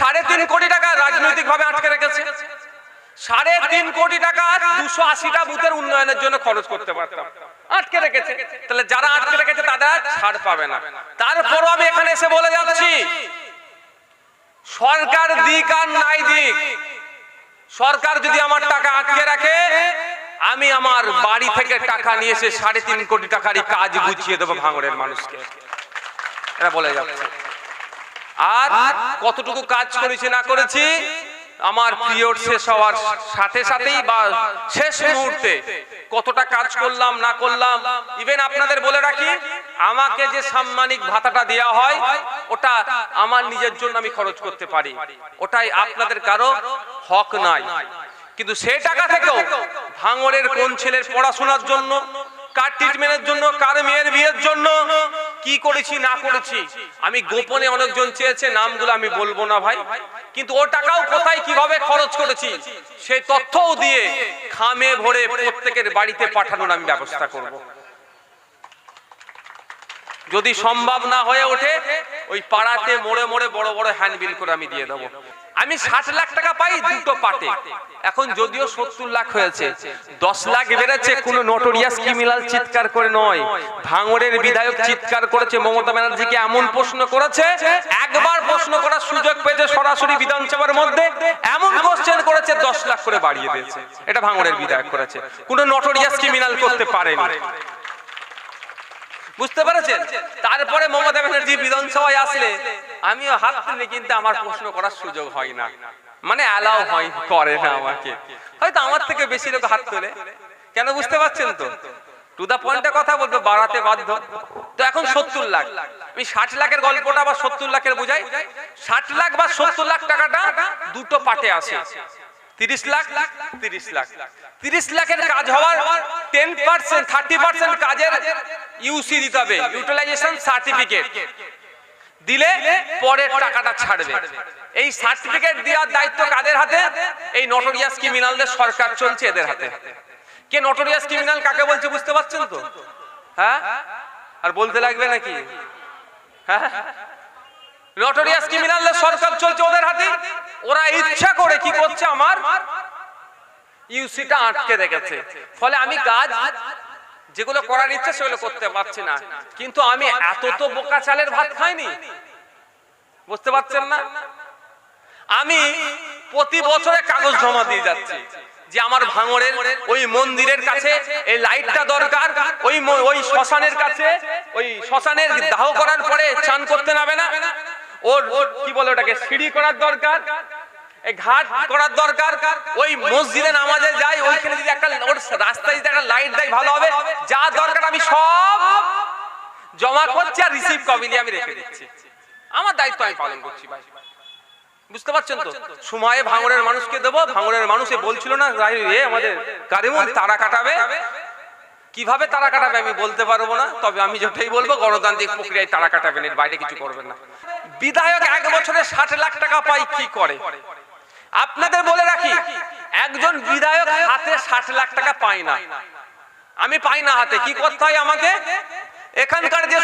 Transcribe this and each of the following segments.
সাড়ে তিন কোটি টাকা রাজনৈতিক ভাবে আটকে রেখেছে। সাড়ে তিন কোটি টাকা দুশো আশিটা বুথের উন্নয়নের জন্য খরচ করতে পারতাম। আটকে রেখেছে। তাহলে যারা আটকে রেখেছে তারা ছাড় পাবে না। তারপরও আমি এখানে এসে বলে যাচ্ছি। সরকার দিক আর নাই দিক। সরকার যদি আমার টাকা আটকে রাখে আমি আমার বাড়ি থেকে টাকা নিয়ে এসে সাড়ে তিন কোটি টাকারই কাজ গুছিয়ে দেবো ভাঙড়ের মানুষকে। এটা বলে যাচ্ছে। আর কতটুকু কাজ করেছি না করেছি আমার পিরিয়ড শেষ হওয়ার সাথে সাথেই বা শেষ মুহূর্তে কতটা কাজ করলাম না করলাম ইভেন আপনাদের বলে রাখি আমাকে যে সাম্মানিক ভাতাটা দেওয়া হয় ওটা আমার নিজের জন্য আমি খরচ করতে পারি। ওটাই আপনাদের কারও হক নাই কিন্তু সে টাকা থেকেও ভাঙড়ের কোন ছেলের পড়াশোনার জন্য কার ট্রিটমেন্টের জন্য কার মেয়ের বিয়ের জন্য কি করেছি, না করেছি? আমি গোপনে অনেকজন চেয়েছে, নামগুলো আমি বলব না ভাই। কিন্তু ও টাকাও কোথায়, কীভাবে খরচ করেছি, সেই তথ্যও দিয়ে খামে ভরে প্রত্যেকের বাড়িতে পাঠানোর আমি ব্যবস্থা করব। যদি সম্ভব না হয়ে ওঠে, ওই পাড়াতে মোড়ে মোড়ে বড় বড় হ্যান্ডবিল করে আমি দিয়ে দেবো। আমি ষাট লাখ টাকা পাই দুটো পাটে এখন যদিও সত্তর লাখ হয়েছে দশ লাখ বেড়েছে কোনো নটোরিয়াস ক্রিমিনাল চিৎকার করে নয়। ভাঙড়ের বিধায়ক চিৎকার করেছে মমতা ব্যানার্জিকে এমন প্রশ্ন করেছে একবার প্রশ্ন করার সুযোগ পেয়েছে সরাসরি বিধানসভার মধ্যে। এমন কোশ্চেন করেছে দশ লাখ করে বাড়িয়ে দিয়েছে। এটা ভাঙড়ের বিধায়ক করেছে। কোনো নটোরিয়াস ক্রিমিনাল করতে পারেনি। বুঝতে পেরেছেন? তারপরে মমতা ব্যানার্জি বিধানসভায় আসলে আমিও হাত তুলি কিন্তু আমার প্রশ্ন করার সুযোগ হয় না। মানে অ্যালাউ হয়, করে না আমাকে। হয়তো আমার থেকে বেশি লোক হাত তোলে। কেন বুঝতে পারছেন তো? টু দা পয়েন্টে কথা বলব, বাড়াতে বাধ্য। তো এখন সত্তর লাখ। আমি ষাট লাখের গল্পটা বা সত্তর লাখের বুঝাই। ষাট লাখ বা সত্তর লাখ টাকাটা দুটো পাটে আসে তিরিশ লাখ তিরিশ লাখ। তিরিশ লাখের কাজ হওয়ার টেন পার্সেন্ট থার্টি পার্সেন্ট কাজের ইউসি দিতে হবে ইউটিলাইজেশন সার্টিফিকেট দিলে পরের টাকাটা ছাড়বে। এই সার্টিফিকেট দেওয়ার দায়িত্ব কাদের হাতে? এই নটোরিয়াস ক্রিমিনালদের সরকার চলছে এদের হাতে। কে নটোরিয়াস ক্রিমিনাল কাকে বলছে বুঝতে পারছেন তো? হ্যাঁ? আর বলতে লাগবে নাকি? হ্যাঁ? নটোরিয়াস ক্রিমিনালদের সরকার চলছে ওদের হাতে? ওরা ইচ্ছা করে কি করছে আমার? ইউসিটা আটকে রেখেছে। ফলে আমি কাজ যেগুলো করার ইচ্ছা সেগুলো করতে পারছি না। কিন্তু আমি এত তো বোকা চালের ভাত খাইনি। বুঝতে পারছেন না? আমি প্রতি বছরে কাগজ জমা দিয়ে যাচ্ছি যে আমার ভাঙড়ের ওই মন্দিরের কাছে এই লাইটটা দরকার, ওই ওই শ্মশানের কাছে, ওই শ্মশানের দাহ করার পরে চান করতে নাবে না। ওর কি বলে ওটাকে, সিঁড়ি করার দরকার। ঘাট করার দরকার। ওই মসজিদে নামাজে যাই, ওইখানে যদি একটা রাস্তায় যদি একটা লাইট দেয়, ভালো হবে। যা দরকার আমি সব জমা করছি আর রিসিভ কপি নিয়ে আমি রেখে দিচ্ছি। আমার দায়িত্ব আমি পালন করছি ভাই। বুঝতে পারছেন তো? সময়ে ভাঙড়ের মানুষকে দেবো, ভাঙড়ের মানুষে বলছিল না এ আমাদের কারিমুল, তারা কাটাবে। কীভাবে তারা কাটাবে আমি বলতে পারব না, তবে আমি যেটাই বলব, গণতান্ত্রিক প্রক্রিয়ায় তারা কাটাবেন, এর বাইরে কিছু করবেন না। বিধায়ক এক বছরে ষাট লাখ টাকা পাই কি করে? আপনাদের বলে রাখি, একজন বিধায়ক হাতে ষাট লাখ টাকা পায় না। আমি পাই না হাতে, কি করতে হয় আমাকে? এখানকার যে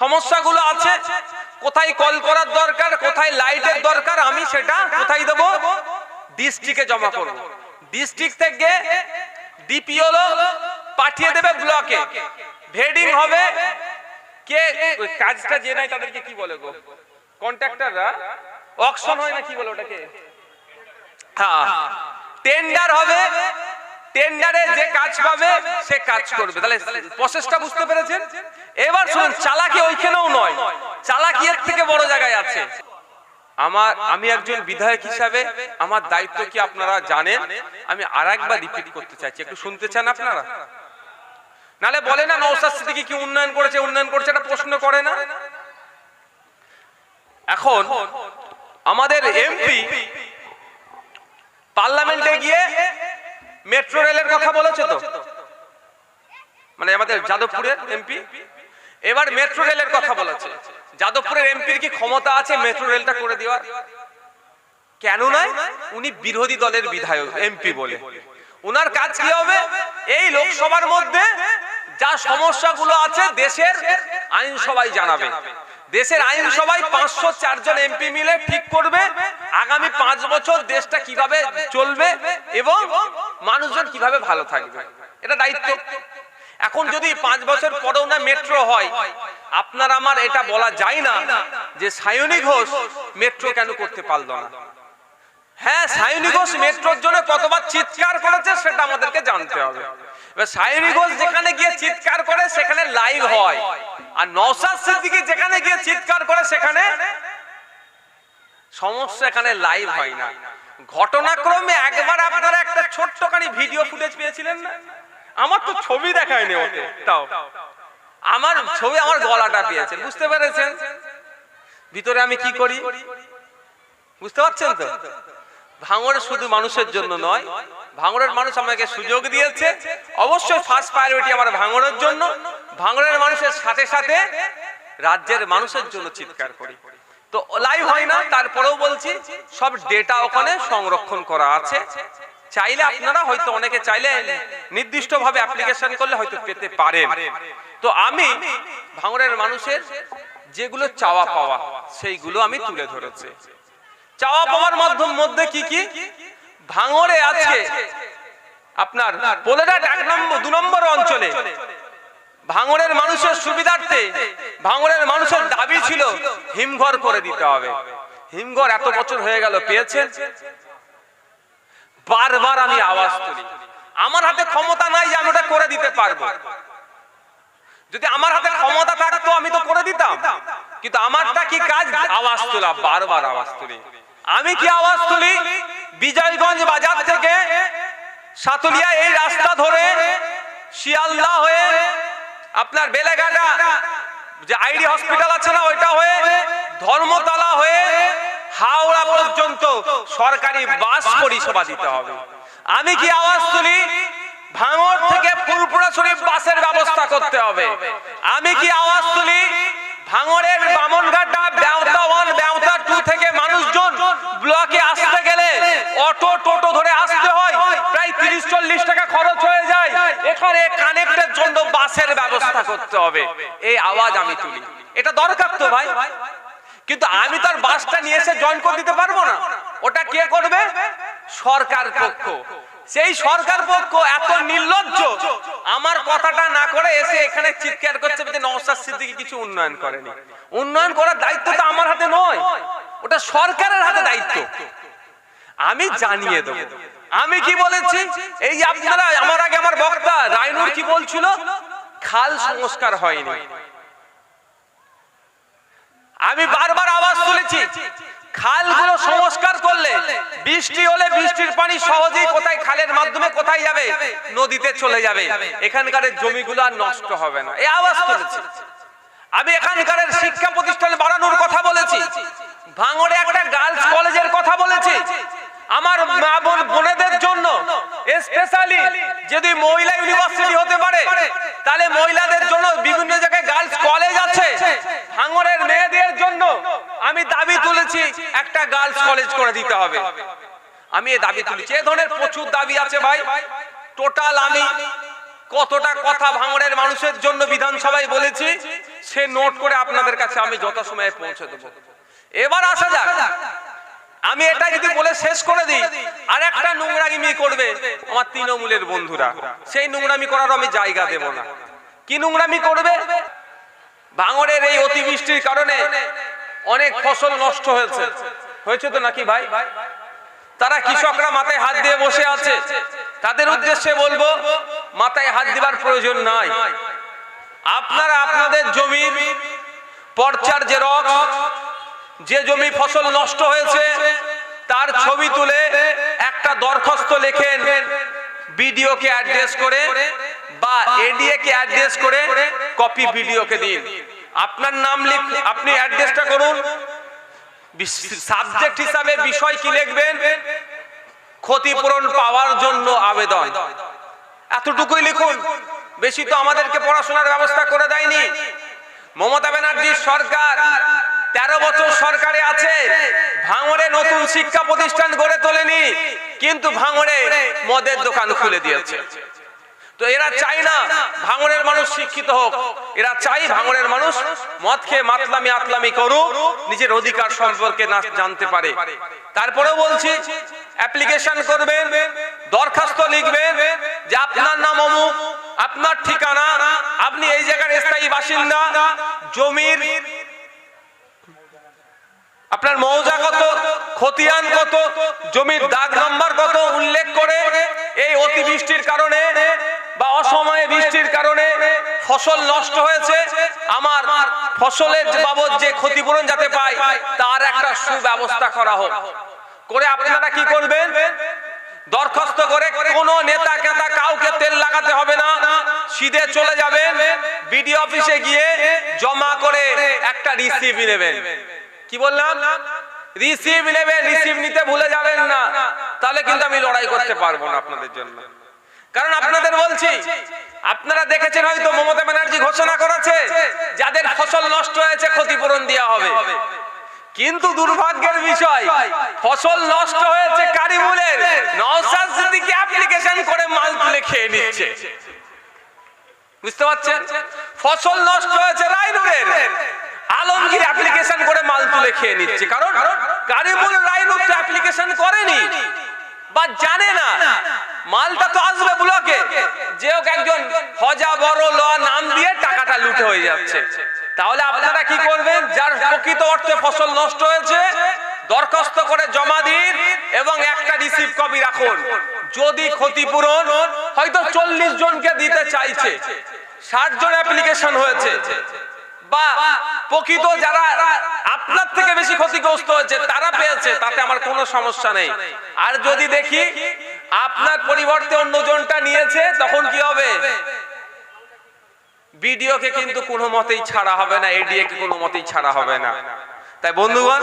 সমস্যাগুলো আছে, কোথায় কল করার দরকার, কোথায় লাইটের দরকার, আমি সেটা কোথায় দেবো? ডিস্ট্রিক্টে জমা করব। ডিস্ট্রিক্ট থেকে ডিপিও পাঠিয়ে দেবে ব্লকে। ভেডিং হবে। কে কাজটা যে নাই তাদেরকে কি বলে গো? কন্ট্রাক্টররা অকশন হয় না কি বলে ওটাকে? হ্যাঁ টেন্ডার হবে টেন্ডারে যে কাজ পাবে সে কাজ করবে। তাহলে প্রসেসটা বুঝতে পেরেছেন? এবার শুনুন চালাকি ওইখানেও নয়। চালাকি এর থেকে বড় জায়গায় আছে। আমার আমি একজন বিধায়ক হিসাবে আমার দায়িত্ব কি আপনারা জানেন? আমি আর একবার রিপিট করতে চাইছি। একটু শুনতে চান আপনারা? নালে বলে না নৌসাদ সিদ্দিকী কি উন্নয়ন করেছে? উন্নয়ন করেছে এটা প্রশ্ন করে না? এখন আমাদের এমপি পার্লামেন্টে গিয়ে মেট্রো রেলের কথা বলেছে তো? মানে আমাদের যাদবপুরের এমপি এবার মেট্রো রেলের কথা বলেছে। যাদবপুরের এমপির কি ক্ষমতা আছে মেট্রো রেলটা করে দেওয়ার? কেন নয়? উনি বিরোধী দলের বিধায়ক এমপি বলে। ওনার কাজ কি হবে? এই লোকসভার মধ্যে যা সমস্যাগুলো আছে দেশের আইনসভায় জানাবে। দেশের আইনসভায় পাঁচশো চারজন এমপি মিলে ঠিক করবে। আগামী পাঁচ বছর দেশটা কীভাবে চলবে এবং মানুষজন কীভাবে ভালো থাকবে। এটা দায়িত্ব। এখন যদি পাঁচ বছর পরেও না মেট্রো হয়, আপনার আমার এটা বলা যায় না যে সায়নী ঘোষ মেট্রো কেন করতে পারল না? হ্যাঁ সায়নী ঘোষ মেট্রোর জন্য কতবার চিৎকার করেছে সেটা আমাদেরকে জানতে হবে। এবার সায়নী যেখানে গিয়ে চিৎকার করে সেখানে লাইভ হয়। আর নওশাদ সিদ্দিকী যেখানে গিয়ে চিৎকার করে সেখানে সমস্যা এখানে লাইভ হয় না। ঘটনাক্রমে একবার আপনারা একটা ছোট্টখানি ভিডিও ফুটেজ পেয়েছিলেন না? আমার তো ছবি দেখায়নি ওতে। তাও। আমার ছবি আমার গলাটা পেয়েছেন বুঝতে পেরেছেন? ভিতরে আমি কি করি? বুঝতে পারছেন তো? ভাঙড় শুধু মানুষের জন্য নয়, ভাঙড়ের মানুষ আমাকে সুযোগ দিয়েছে। অবশ্যই ফার্স্ট প্রায়োরিটি আমার ভাঙড়ের জন্য। ভাঙড়ের মানুষের সাথে সাথে রাজ্যের মানুষের জন্য চিৎকার করি। তো লাইভ হয় না, তারপরেও বলছি, সব ডেটা ওখানে সংরক্ষণ করা আছে। চাইলে আপনারা হয়তো অনেকে চাইলে নির্দিষ্ট ভাবে অ্যাপ্লিকেশন করলে হয়তো পেতে পারেন। তো আমি ভাঙড়ের মানুষের যেগুলো চাওয়া পাওয়া, সেইগুলো আমি তুলে ধরেছি। চাওয়া পাওয়ার মাধ্যম মধ্যে কি কি? ভাঙরে আছে আপনার পোলেরাট এক নম্বর, দু নম্বর অঞ্চলে। ভাঙরের মানুষের সুবিধার্থে ভাঙরের মানুষের দাবি ছিল হিমঘর করে দিতে হবে। হিমঘর এত বছর হয়ে গেল, পেয়েছেন? বারবার আমি আওয়াজ তুলি। আমার হাতে ক্ষমতা নাই যে আমি ওটা করে দিতে পারব। যদি আমার হাতে ক্ষমতা থাকতো, আমি তো করে দিতাম। কিন্তু আমারটা কি কাজ? আওয়াজ তোলা, বারবার আওয়াজ তুলি। আমি কি আওয়াজ তুলি? বিজয়গঞ্জ বাজার থেকে সাতুলিয়া এই রাস্তা ধরে শিয়ালদা হয়ে আপনার বেলেঘাটা, যে আইডি হসপিটাল আছে না, ওইটা হয়ে ধর্মতলা হয়ে হাওড়া পর্যন্ত সরকারি বাস পরিষেবা দিতে হবে। আমি কি আওয়াজ তুলি? ভাঙর থেকে ফুলপুরা শরীফ বাসের ব্যবস্থা করতে হবে। আমি কি আওয়াজ তুলি? ভাঙরের বামনঘাটা ব্যবতা ওয়ান ব্যবতা টু থেকে মানুষজন ব্লকে আসতে গেলে অটো, টোটো ধরে আসতে হয়। প্রায় তিরিশ, চল্লিশ টাকা খরচ হয়ে যায়। এখানে কানেক্টের জন্য বাসের ব্যবস্থা করতে হবে। এই আওয়াজ আমি তুলি। এটা দরকার তো ভাই। কিন্তু আমি তার বাসটা নিয়ে এসে জয়েন করে দিতে পারব না। ওটা কে করবে? সরকার পক্ষ। সেই সরকার পক্ষ এত নির্লজ্জ। আমার কথাটা না করে এসে এখানে চিৎকার করছে যে নওশাদ সিদ্দিকী কিছু উন্নয়ন করেনি। উন্নয়ন করার দায়িত্ব তো আমার হাতে নয়। ওটা সরকারের হাতে দায়িত্ব। আমি জানিয়ে দেব। আমি কি বলেছি? এই আপনারা, আমার আগে আমার বক্তা রায়নুর কি বলছিল? খাল সংস্কার হয়নি। আমি বারবার আওয়াজ তুলেছি। খালগুলো সংস্কার করলে বৃষ্টি হলে বৃষ্টির পানি সহজেই কোথায়? খালের মাধ্যমে কোথায় যাবে? নদীতে চলে যাবে। এখানকার জমিগুলো আর নষ্ট হবে না। এই আওয়াজ তুলেছি আমি এখানকার শিক্ষা প্রতিষ্ঠান বাড়ানোর কথা বলেছি। ভাঙড়ে একটা গার্লস কলেজের কথা বলেছি। আমার মা বোন বোনেদের জন্য স্পেশালি যদি মহিলা ইউনিভার্সিটি হতে পারে তাহলে মহিলাদের জন্য বিভিন্ন জায়গায় গার্লস কলেজ আছে। ভাঙড়ের মেয়েদের জন্য আমি দাবি তুলেছি একটা গার্লস কলেজ করে দিতে হবে। আমি এই দাবি তুলেছি। এ ধরনের প্রচুর দাবি আছে ভাই। টোটাল আমি কতটা কথা ভাঙড়ের মানুষের জন্য বিধানসভায় বলেছি, সে নোট করে আপনাদের কাছে আমি যত সময়ে পৌঁছে দেবো। এবার আসা যাক। আমি এটা যদি বলে শেষ করে দিই, আর একটা নোংরামি করবে আমার তৃণমূলের বন্ধুরা। সেই নোংরামি করার আমি জায়গা দেব না। কি নোংরামি করবে? ভাঙড়ের এই অতিবৃষ্টির কারণে অনেক ফসল নষ্ট হয়েছে। হয়েছে তো নাকি ভাই? তারা কৃষকরা মাথায় হাত দিয়ে বসে আছে। তাদের উদ্দেশ্যে বলব মাথায় হাত দিবার প্রয়োজন নাই। আপনারা আপনাদের জমি পর্চার জেরক্স যে জমি ফসল নষ্ট হয়েছে তার ছবি তুলে একটা দরখাস্ত লেখেন বিডিও কে অ্যাড্রেস করে বা এডিএ কে অ্যাড্রেস করে কপি বিডিও কে দিন। আপনার নাম লিখ, আপনি অ্যাড্রেসটা করুন। সাবজেক্ট হিসাবে বিষয় কি লিখবেন? ক্ষতিপূরণ পাওয়ার জন্য আবেদন। এতটুকুই লিখুন। বেশি তো আমাদেরকে পড়াশোনার ব্যবস্থা করে দেয়নি। মমতা ব্যানার্জির সরকার তেরো বছর সরকারে আছে। ভাঙড়ে নতুন শিক্ষা প্রতিষ্ঠান গড়ে তোলেনি। কিন্তু ভাঙড়ে মদের দোকান খুলে দিয়েছে। তো এরা চাই না ভাঙনের মানুষ শিক্ষিত হোক। এরা চাই ভাঙনের মানুষ মদ খেয়ে মাতলামি আতলামি করুক, নিজের অধিকার সম্পর্কে না জানতে পারে। তারপরেও বলছি অ্যাপ্লিকেশন করবেন, দরখাস্ত লিখবেন যে আপনার নাম অমুক, আপনার ঠিকানা, আপনি এই জায়গার স্থায়ী বাসিন্দা, জমির আপনার মৌজা কত, খতিয়ান কত, জমির দাগ নাম্বার কত, উল্লেখ করে এই অতিবৃষ্টির কারণে বা অসময়ে বৃষ্টির কারণে ফসল নষ্ট হয়েছে, আমার ফসলের বাবদ যে ক্ষতিপূরণ যাতে পাই, তার একটা সুব্যবস্থা করা হোক। করে আপনারা কি করবেন? দরখাস্ত করে কোন নেতা কেতা কাউকে তেল লাগাতে হবে না, সিধে চলে যাবেন, বিডি অফিসে গিয়ে জমা করে একটা রিসিভ নেবেন। কি বললাম? রিসিভ নেবেন রিসিভ নিতে ভুলে যাবেন না। তাহলে কিন্তু আমি লড়াই করতে পারব না আপনাদের জন্য। কারণ আপনাদের বলছি, আপনারা দেখেছেন হয়তো মমতা ব্যানার্জি ঘোষণা করেছে, যাদের ফসল নষ্ট হয়েছে, ক্ষতিপূরণ দেওয়া হবে। কিন্তু দুর্ভাগ্যের বিষয়, ফসল নষ্ট হয়েছে কারিমুলের। নওশাদ সিদ্দিকী অ্যাপ্লিকেশন করে মাল তুলে খেয়ে নিচ্ছে। বুঝতে পারছেন? ফসল নষ্ট হয়েছে রাইনুরের আলমগীর অ্যাপ্লিকেশন করে মাল তুলে খেয়ে নিচ্ছে। কারণ কারিমুল রাইনুর তো অ্যাপ্লিকেশন করেনি। বা জানে না। মালটা তো আসবে ব্লকে। যে হোক একজন হজা, বড় ল নাম দিয়ে টাকাটা লুটে হয়ে যাচ্ছে। তাহলে আপনারা কি করবেন? যার প্রকৃত অর্থে ফসল নষ্ট হয়েছে, দরখাস্ত করে জমা দিন এবং একটা রিসিভ কপি রাখুন। যদি ক্ষতিপূরণ, হয়তো চল্লিশ জনকে দিতে চাইছে, ষাট জন অ্যাপ্লিকেশন হয়েছে। বা প্রকৃত যারা ক্ষতিগ্রস্ত হয়েছে তারা পেয়েছে তাতে আমার কোনো সমস্যা নেই। আর যদি দেখি আপনার পরিবর্তে অন্য জনটা নিয়েছে, তখন কি হবে? বিডিওকে কিন্তু কোনো মতেই ছাড়া হবে না, এডিএ কে কোনো মতেই ছাড়া হবে না। তাই বন্ধুগণ,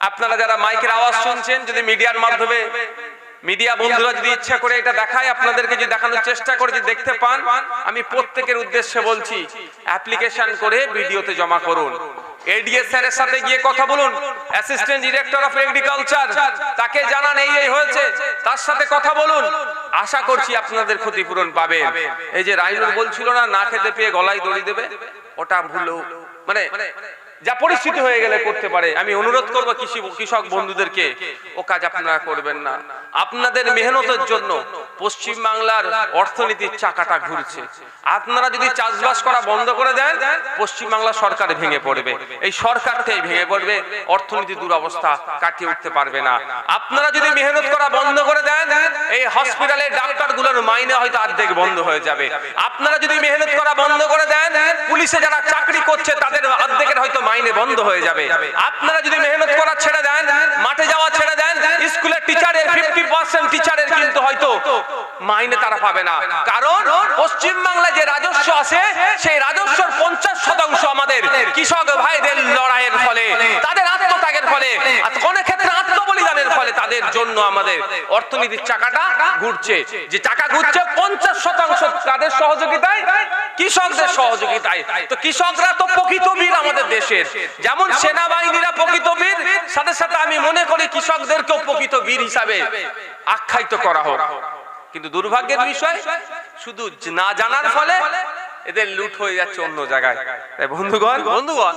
আপনারা যারা মাইকের আওয়াজ শুনছেন, যদি মিডিয়ার মাধ্যমে, মিডিয়া বন্ধুরা যদি ইচ্ছা করে এটা দেখায়, আপনাদেরকে যদি দেখানোর চেষ্টা করে যদি দেখতে পান, আমি প্রত্যেকের উদ্দেশ্যে বলছি, অ্যাপ্লিকেশন করে ভিডিওতে জমা করুন। এডিএস স্যারের সাথে গিয়ে কথা বলুন। অ্যাসিস্ট্যান্ট ডিরেক্টর অফ এগ্রিকালচার তাকে জানান এই এই হয়েছে। তার সাথে কথা বলুন। আশা করছি আপনাদের ক্ষতিপূরণ পাবেন। এই যে রাইনুল বলছিল না না খেতে পেয়ে গলায় দড়ি দেবে, ওটা ভুল মানে যা পরিস্থিতি হয়ে গেলে করতে পারে। আমি অনুরোধ করব কৃষি কৃষক বন্ধুদেরকে, ও কাজ আপনারা করবেন না। আপনাদের মেহনতের জন্য পশ্চিম বাংলার অর্থনীতির চাকাটা ঘুরছে। আপনারা যদি চাষবাস করা বন্ধ করে দেন, পশ্চিম বাংলা সরকার ভেঙে পড়বে। এই সরকারটাই ভেঙে পড়বে, অর্থনীতি দুরবস্থা কাটিয়ে উঠতে পারবে না। আপনারা যদি মেহনত করা বন্ধ করে দেন, এই হসপিটালের ডাক্তারগুলোর মাইনে হয়তো অর্ধেক বন্ধ হয়ে যাবে। আপনারা যদি মেহনত করা বন্ধ করে দেন, পুলিশে যারা চাকরি করছে, তাদের অর্ধেকের হয়তো মাইনে বন্ধ হয়ে যাবে। আপনারা যদি মেহনত করা ছেড়ে দেন, মাঠে যাওয়া ছেড়ে দেন, স্কুলের টিচারের ফিফটি পার্সেন্ট টিচারের কিন্তু হয়তো মাইনে তারা পাবে না। কারণ পশ্চিম বাংলায় যে রাজস্ব আছে, সেই রাজস্বর পঞ্চাশ শতাংশ আমাদের কৃষক ভাইদের লড়াইয়ের ফলে, তাদের আত্মত্যাগের ফলে কোনো ক্ষেত্রে আত্মবলিদানের ফলে তাদের জন্য আমাদের অর্থনীতির চাকাটা ঘুরছে। যে চাকা ঘুরছে, পঞ্চাশ শতাংশ তাদের সহযোগিতায়, কৃষকদের সহযোগিতায়। তো কৃষকরা তো প্রকৃত বীর আমাদের দেশের যেমন সেনাবাহিনীরা প্রকৃত বীর সাথে সাথে আমি মনে করি কৃষকদেরকেও প্রকৃত বীর হিসাবে আখ্যায়িত করা হোক। কিন্তু দুর্ভাগ্যের বিষয় শুধু না জানার ফলে এদের লুট হয়ে যাচ্ছে অন্য জায়গায়। তাই বন্ধুগণ বন্ধুগণ